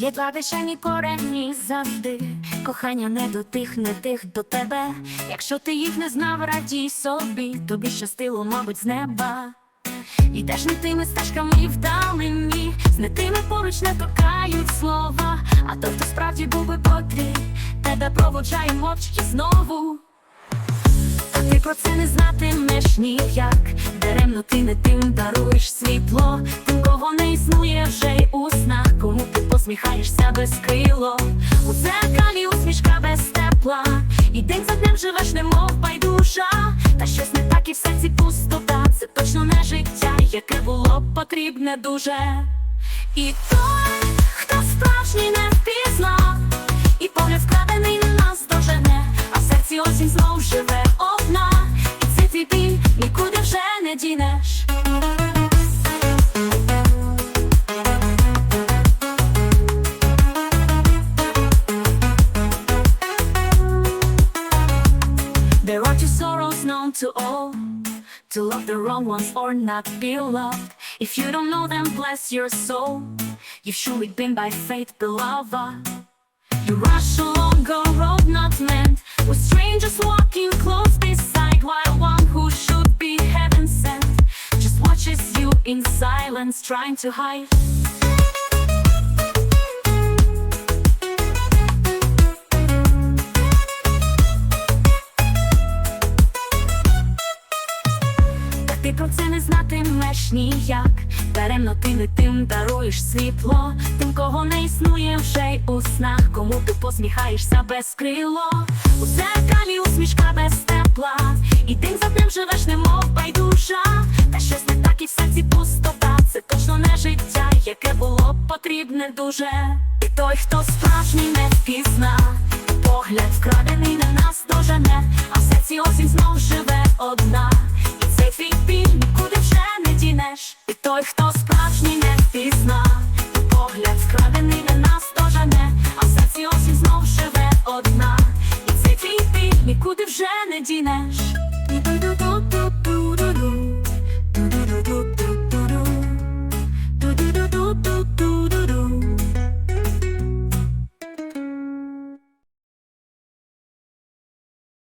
Є кладешені корені завжди, кохання не до тих, не тих до тебе. Якщо ти їх не знав, радій собі, тобі щастило, мабуть, з неба. Ідеш не тими стежками вдалині, з не тими поруч не торкають слова. А той, хто справді був би котрий, тебе проводжає мовчки знову. А ти про це не знатимеш ніяк. Даремно ти не тим даруєш світло, тим, кого не існує вже й у снах, кому ти посміхаєшся без крило. У дзеркалі усмішка без тепла, і день за днем живеш, немов байдужа. Та щось не так і в серці пустота. Це точно не життя, яке було б потрібне дуже. І той, хто справжній не впізнав, і погляд вкрадений на нас дожене, а в серці осінь знов живе known to all To love the wrong ones or not be loved If you don't know them, bless your soul. You've surely been by fate beloved. You rush along a road not meant With strangers walking close beside While one who should be heaven sent Just watches you in silence trying to hide Це не знатимеш ніяк. Даремно ти не тим даруєш світло, тим, кого не існує вже й у снах, кому ти посміхаєшся без крило. У зеркалі усмішка без тепла, і день за днем живеш, немов байдужа. Та щось не так і в серці пустота. Це точно не життя, яке було б потрібне дуже. І той, хто І той, хто справжній не впізна, погляд скрадений не нас дожене, а в серці осінь знов живе одна. І цей твій біль нікуди вже не дінеш.